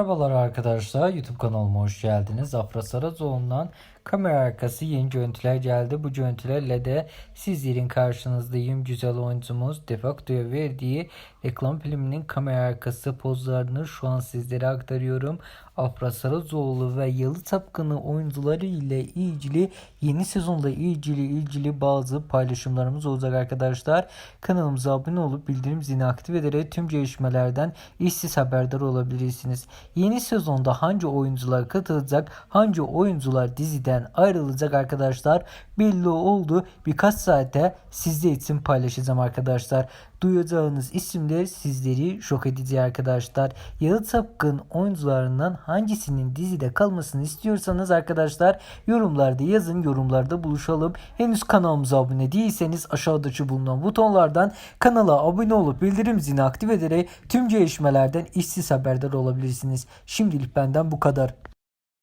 Merhabalar arkadaşlar YouTube kanalıma hoş geldiniz. Afra Saracoğlu'ndan kamera arkası yeni görüntüler geldi. Bu görüntülerle de sizlerin karşınızdayım. Güzel oyuncumuz Defacto'ya verdiği reklam filminin kamera arkası pozlarını şu an sizlere aktarıyorum. Afra Saracoğlu ve Yalı Tapkını oyuncuları ile ilgili yeni sezonla ilgili ilgili bazı paylaşımlarımız olacak arkadaşlar. Kanalımıza abone olup bildirim zilini aktif ederek tüm gelişmelerden işsiz haberdar olabilirsiniz. Yeni sezonda hangi oyuncular katılacak, hangi oyuncular diziden ayrılacak arkadaşlar belli oldu. Birkaç saate sizler için paylaşacağım arkadaşlar. Duyacağınız isimler sizleri şok edici arkadaşlar. Yalı Tapkın oyuncularından hangisinin dizide kalmasını istiyorsanız arkadaşlar yorumlarda yazın. Yorumlarda buluşalım. Henüz kanalımıza abone değilseniz aşağıdaki bulunan butonlardan kanala abone olup bildirim zilini aktif ederek tüm gelişmelerden işsiz haberdar olabilirsiniz. Şimdilik benden bu kadar.